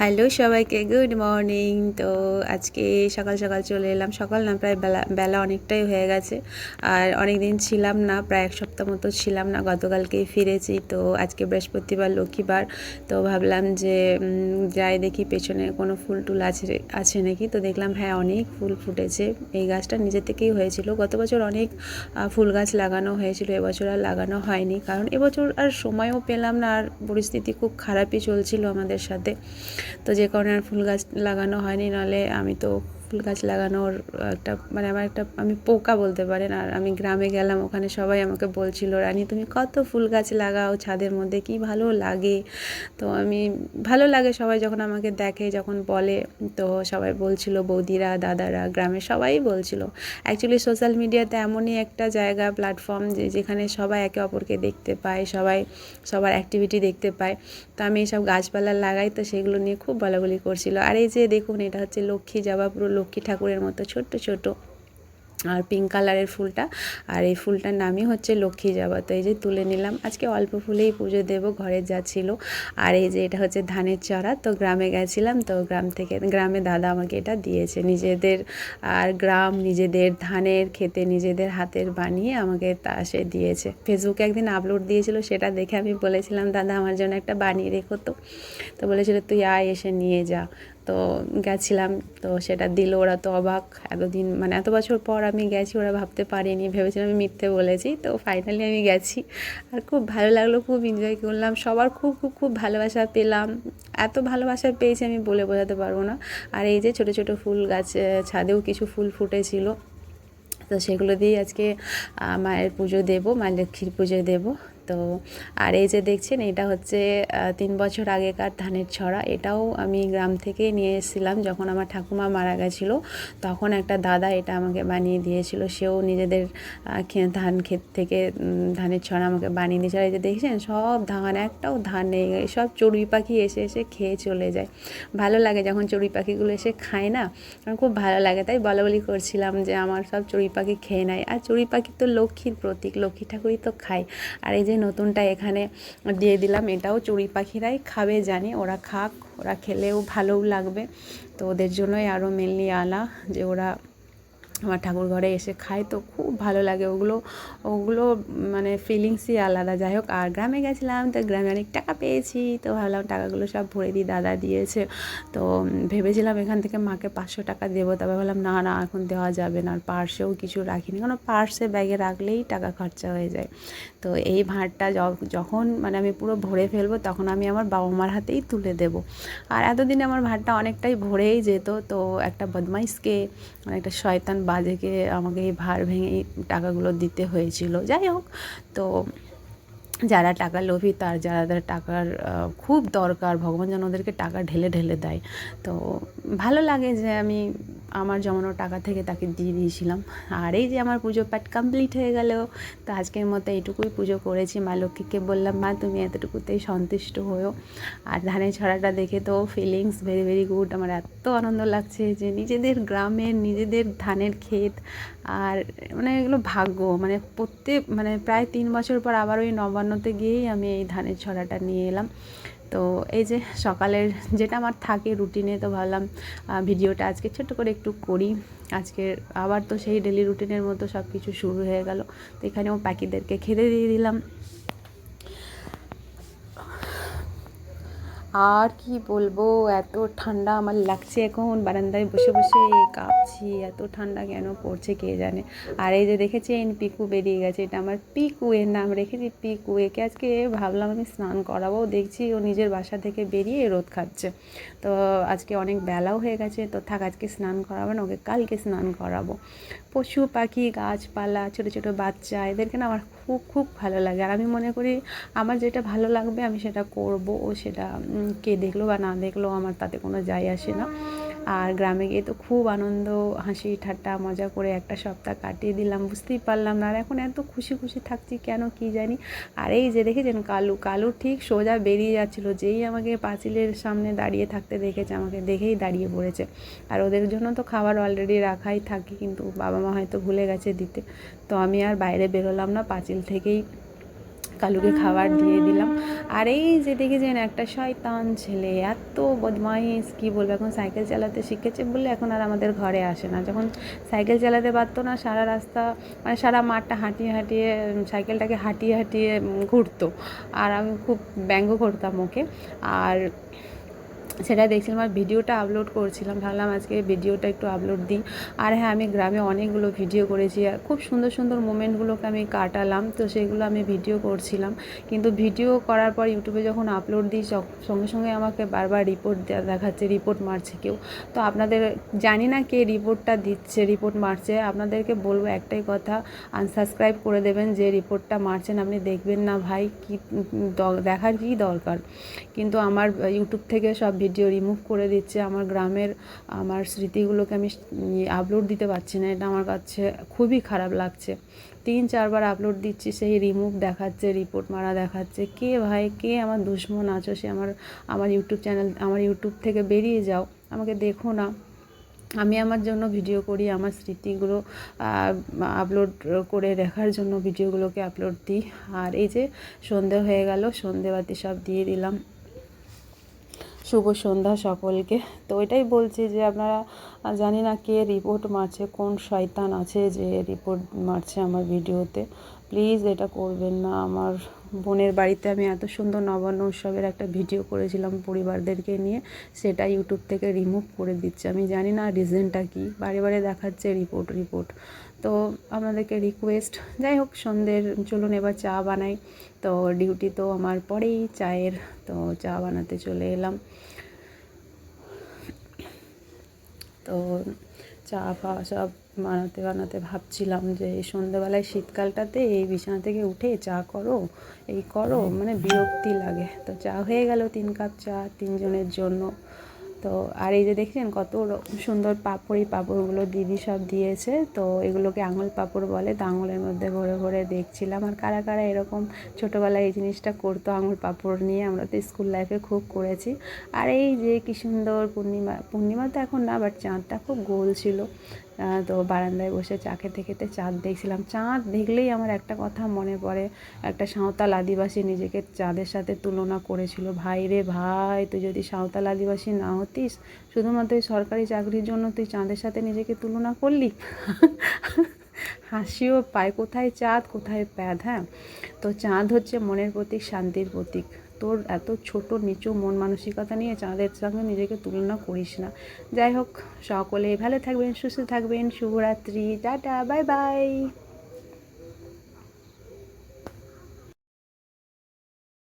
Hello সবাইকে, good morning. তো আজকে সকাল সকাল চলে এলাম। সকাল না, প্রায় বেলা বেলা অনেকটাই হয়ে গেছে। আর অনেক দিন ছিলাম না, প্রায় এক সপ্তাহ মতো ছিলাম না, গতকালকেই ফিরেছি। তো আজকে বৃহস্পতিবার, লক্ষ্মীবার। তো ভাবলাম যে যাই দেখি, পেছনে কোনো ফুল টুল আছে আছে নাকি? তো দেখলাম হ্যাঁ অনেক ফুল ফুটেছে। এই গাছটা নিজে থেকেই হয়েছিল। গত বছর অনেক ফুল গাছ লাগানো হয়েছিল, এবছর আর লাগানো হয়নি। কারণ এবছর আর সময়ও পেলাম না, আর পরিস্থিতি খুব খারাপই চলছিল আমাদের সাথে। তো যে কারণে আর ফুল গাছ লাগানো হয়নি নাহলে আমি তো ফুল গাছ লাগানোর একটা মানে আমার একটা, আমি পোকা বলতে পারেন, আর আমি গ্রামে গেলাম, ওখানে সবাই আমাকে বলছিল, রানী, তুমি কত ফুল গাছ লাগাও ছাদের মধ্যে, কি ভালো লাগে? তো আমি, ভালো লাগে, সবাই যখন আমাকে দেখে, যখন বলে, তো সবাই বলছিল, বৌদিরা, দাদারা, গ্রামের সবাই বলছিল। অ্যাকচুয়ালি সোশ্যাল মিডিয়াতে এমনই একটা জায়গা প্ল্যাটফর্ম যে যেখানে সবাই একে অপরকে দেখতে পায়, সবাই, সবার অ্যাক্টিভিটি দেখতে পায়। তো আমি এইসব গাছপালা লাগাই, তো সেগুলো নিয়ে খুব বলাবলি করছিল। আর এই যে দেখুন, এটা হচ্ছে লক্ষ্মী জবা পুরো লক্ষ্মী ঠাকুরের মতো, ছোট্ট, ছোট। আর পিঙ্ক কালারের ফুলটা। আর এই ফুলটার নামই হচ্ছে লক্ষ্মী জবা তো এই যে তুলে নিলাম। আজকে অল্প ফুলেই পুজো দেবো, ঘরে যা ছিল। আর এই যে এটা হচ্ছে ধানের চড়া। তো গ্রামে গেছিলাম। তো গ্রাম থেকে, গ্রামে দাদা আমাকে এটা দিয়েছে। নিজেদের আর গ্রাম, নিজেদের ধানের খেতে, নিজেদের হাতের বানিয়ে আমাকে তা সে দিয়েছে। ফেসবুকে একদিন আপলোড দিয়েছিল, সেটা দেখে আমি বলেছিলাম, দাদা, আমার জন্য একটা বানিয়ে রেখো তো। তো বলেছিল, তুই আয়, এসে নিয়ে যা। তো গেছিলাম, তো সেটা দিল, ওরা তো অবাক এতদিন মানে এত বছর পর আমি গেছি, ওরা ভাবতে পারিনি, ভেবেছিলাম আমি মিথ্যে বলেছি, তো ফাইনালি আমি গেছি। আর খুব ভালো লাগল, খুব এনজয় করলাম, সবার খুব খুব খুব ভালোবাসা পেলাম। এত ভালোবাসা পেয়েছি আমি বলে বোঝাতে পারব না। আর এই যে ছোটো ছোটো ফুল গাছ ছাদেও কিছু ফুল ফুটেছিল, তো সেগুলো দিয়েই আজকে মায়ের পুজো দেবো, মা লক্ষ্মীর পুজো দেবো। তো আর এই যে দেখছেন, এটা হচ্ছে তিন বছর আগেকার ধানের ছড়া। এটাও আমি গ্রাম থেকে নিয়ে এসেছিলাম যখন আমার ঠাকুমা মারা গেছিল। তখন একটা দাদা এটা আমাকে বানিয়ে দিয়েছিল। সেও নিজেদের ধান ক্ষেত থেকে ধানের ছড়া আমাকে বানিয়ে দিয়েছিল। এই যে দেখছেন, সব ধান, একটাও ধান নেই। সব চড়ুই পাখি এসে এসে খেয়ে চলে যায়। ভালো লাগে যখন চড়ুই পাখিগুলো এসে খায় না? আমার খুব ভালো লাগে। তাই বলা বলি করছিলাম যে আমার সব চড়ুই পাখি খেয়ে নেয়। আর চড়ুই পাখি তো লক্ষ্মীর প্রতীক। লক্ষ্মী ঠাকুরই তো খায়। আর এই যে নতুনটা এখানে দিয়ে দিলাম, এটাও চড়ুই পাখিরাই খাবে, জানি ওরা খাক, ওরা খেলেও ভালোও লাগবে। তো ওদের জন্যই আরও মেনলি আলা, যে ওরা আমার ঠাকুর ঘরে এসে খায় তো খুব ভালো লাগে। ওগুলো ওগুলো মানে ফিলিংসই আলাদা। যাই হোক আর গ্রামে গেছিলাম তো গ্রামে অনেক টাকা পেয়েছি। তো ভাবলাম টাকাগুলো সব ভরে দিই, দাদা দিয়েছে। তো ভেবেছিলাম এখান থেকে মাকে পাঁচশো টাকা দেবো। তবে ভাবলাম, না না, এখন দেওয়া যাবে না। আর পার্সেও কিছু রাখিনি। কারণ পার্সে ব্যাগে রাখলেই টাকা খরচা হয়ে যায়। তো এই ভাঁড়টা যখন মানে আমি পুরো ভরে ফেলব, তখন আমি আমার বাবা মার হাতেই তুলে দেবো। আর এতদিন আমার ভাঁড়টা অনেকটাই ভরেই যেত। তো একটা বদমাইশকে, একটা শয়তান বাজেকে আমাকে এই ভার ভেঙে এই টাকাগুলো দিতে হয়েছিল। যাই হোক, তো যারা টাকা লোভী, তার যারা যারা টাকার খুব দরকার, ভগবান যেন ওদেরকে টাকা ঢেলে ঢেলে দেয়। তো ভালো লাগে যে আমি আমার জমানো টাকা থেকে তাকে দিয়ে দিয়েছিলাম। আর এই যে আমার পুজো পাঠ কমপ্লিট হয়ে গেল, তো আজকের মতো এইটুকুই পুজো করেছি। মা লক্ষ্মীকে বললাম, মা, তুমি এতটুকুতেই সন্তুষ্ট হয়েও। আর ধানের ছড়াটা দেখে তো ফিলিংস ভেরি ভেরি গুড আমার এত আনন্দ লাগছে যে নিজেদের গ্রামের নিজেদের ধানের ক্ষেত আর মানে এগুলো ভাগ্য। মানে প্রত্যেক মানে প্রায় তিন বছর পর আবার ওই নবান্নতে গিয়েই আমি এই ধানের ছড়াটা নিয়ে এলাম। তো এই যে সকালের যেটা আমার থাকে রুটিনে তো ভাবলাম ভিডিওটা আজকে ছোট্ট করে একটু করি। আজকে আবার তো সেই ডেলি রুটিনের মতো সব কিছু শুরু হয়ে গেল। তো এখানেও পাখিদেরকে খেতে দিয়ে দিলাম। আর কি বলব? এত ঠান্ডা আমার লাগছে এখন। বারান্দায় বসে বসে কাঁপছি। এত ঠান্ডা কেন পড়ছে কে জানে? আর এই যে দেখেছেন, পিকু বেরিয়ে গেছে। এটা আমার পিকু এর নাম রেখেছি পিকু একে আজকে ভাবলাম আমি স্নান করাবো। দেখছি ও নিজের বাসা থেকে বেরিয়ে রোদ খাচ্ছে। তো আজকে অনেক বেলাও হয়ে গেছে। তো থাক, আজকে স্নান করাবো না, ওকে কালকে স্নান করাবো। পশু পাখি, গাছপালা, ছোটো ছোটো বাচ্চা, এদেরকে না আমার খুব খুব ভালো লাগে। আর আমি মনে করি আমার যেটা ভালো লাগবে আমি সেটা করব ও সেটা কে দেখল বা না দেখল আমার তাতে কোনো যায় আসে না। আর গ্রামে গিয়ে তো খুব আনন্দ, হাসি, ঠাট্টা, মজা করে একটা সপ্তাহ কাটিয়ে দিলাম, বুঝতেই পারলাম না। আর এখন এত খুশি খুশি থাকছি কেন কি জানি। আর এই যে দেখেছেন কালু কালু ঠিক সোজা বেরিয়ে যাচ্ছিল, যেই আমাকে পাঁচিলের সামনে দাঁড়িয়ে থাকতে দেখেছে, আমাকে দেখেই দাঁড়িয়ে পড়েছে। আর ওদের জন্য তো খাবার অলরেডি রাখাই থাকে, কিন্তু বাবা মা হয়তো ভুলে গেছে দিতে। তো আমি আর বাইরে বেরোলাম না, পাঁচিল থেকেই কালুকে খাবার দিয়ে দিলাম। আর এই যে দেখেছেন একটা শয়তান ছেলে, এত বদমাইশ, কী বলব, এখন সাইকেল চালাতে শিখেছে বলে এখন আর আমাদের ঘরে আসে না। যখন সাইকেল চালাতে পারতো না, সারা রাস্তা মানে সারা মাঠটা হাঁটিয়ে হাঁটিয়ে সাইকেলটাকে হাঁটিয়ে হাঁটিয়ে ঘুরতো। আর আমি খুব ব্যঙ্গ করতাম ওকে। আর সেটা দেখছিলাম আর ভিডিওটা আপলোড করছিলাম। ভাবলাম আজকে ভিডিওটা একটু আপলোড দিই। আর হ্যাঁ আমি গ্রামে অনেকগুলো ভিডিও করেছি। খুব সুন্দর সুন্দর মোমেন্টগুলোকে আমি কাটালাম। তো সেগুলো আমি ভিডিও করছিলাম। কিন্তু ভিডিও করার পর ইউটিউবে যখন আপলোড দিই সঙ্গে সঙ্গে আমাকে বারবার রিপোর্ট দেখাচ্ছে রিপোর্ট মারছে কেউ। তো আপনাদের, জানি না কে রিপোর্টটা দিচ্ছে রিপোর্ট মারছে। আপনাদেরকে বলব একটাই কথা আনসাবস্ক্রাইব করে দেবেন। যে রিপোর্টটা মারছেন, আপনি দেখবেন না ভাই, কি দেখার কী দরকার? কিন্তু আমার ইউটিউব থেকে সব ভিডিও রিমুভ করে দিচ্ছে। আমার গ্রামের, আমার স্মৃতিগুলোকে আমি আপলোড দিতে পারছি না। এটা আমার কাছে খুবই খারাপ লাগছে। তিন, চারবার আপলোড দিচ্ছি, সেই রিমুভ দেখাচ্ছে রিপোর্ট মারা দেখাচ্ছে। কে ভাই, কে আমার দুশ্মন আছো? সে আমার আমার ইউটিউব চ্যানেল আমার ইউটিউব থেকে বেরিয়ে যাও। আমাকে দেখো না। আমি আমার জন্য ভিডিও করি, আমার স্মৃতিগুলো আপলোড করে দেখার জন্য ভিডিওগুলোকে আপলোড দিই। আর এই যে সন্ধে হয়ে গেল, সন্ধেবাতি সব দিয়ে দিলাম। শুভ সন্ধ্যা সকলকে। তো এটাই বলছি যে আপনারা জানি না কে রিপোর্ট মারছে, কোন শয়তান আছে যে রিপোর্ট মারছে আমার ভিডিওতে প্লিজ এটা করবেন না। আমার বোনের বাড়িতে আমি এত সুন্দর নবান্ন উৎসবের একটা ভিডিও করেছিলাম পরিবারদেরকে নিয়ে। সেটা ইউটিউব থেকে রিমুভ করে দিচ্ছে। আমি জানি না রিজনটা কি। বারে বারে দেখাচ্ছে রিপোর্ট রিপোর্ট তো আপনাদেরকে রিকোয়েস্ট যাই হোক, সন্ধ্যের চলুন এবার চা বানাই। তো ডিউটি তো আমার পরেই চায়ের। তো চা বানাতে চলে এলাম। তো চা ফা সব বানাতে বানাতে ভাবছিলাম যে এই সন্ধ্যেবেলায় শীতকালটাতে এই বিছানা থেকে উঠে চা করো, এই করো মানে বিরক্তি লাগে। তো চা হয়ে গেল তিন কাপ চা তিনজনের জন্য। তো আর এই যে দেখছেন কত সুন্দর পাপড়ি, পাপড়গুলো দিদি সব দিয়েছে। তো এগুলোকে আঙুল পাপড় বলে, তো আঙুলের মধ্যে ভরে ভরে দেখছিলাম। আর কারা কারা এরকম ছোটোবেলায় এই জিনিসটা করতো আঙুল পাপড় নিয়ে, আমরা তো স্কুল লাইফে খুব করেছি। আর এই যে কি সুন্দর পূর্ণিমা পূর্ণিমা তো এখন না বাট চাঁদটা খুব গোল ছিল। তো বারান্দায় বসে চা খেতে খেতে চাঁদ দেখছিলাম। চাঁদ দেখলেই আমার একটা কথা মনে পড়ে। একটা সাঁওতাল আদিবাসী নিজেকে চাঁদের সাথে তুলনা করেছিল। ভাই রে ভাই, তুই যদি সাঁওতাল আদিবাসী না হতিস, শুধুমাত্র সরকারি চাকরির জন্য তুই চাঁদের সাথে নিজেকে তুলনা করলি? হাসিও পায়। কোথায় চাঁদ? কোথায় প্যাদ হ্যাঁ তো চাঁদ হচ্ছে মনের প্রতীক, শান্তির প্রতীক। এত ছোট, নিচু, মন মানসিকতা নিয়ে চাঁদের সঙ্গে নিজেকে তুলনা করিস না। যাই হোক, সকলে ভালো থাকবেন, সুস্থ থাকবেন, শুভরাত্রি, টাটা, বাই বাই।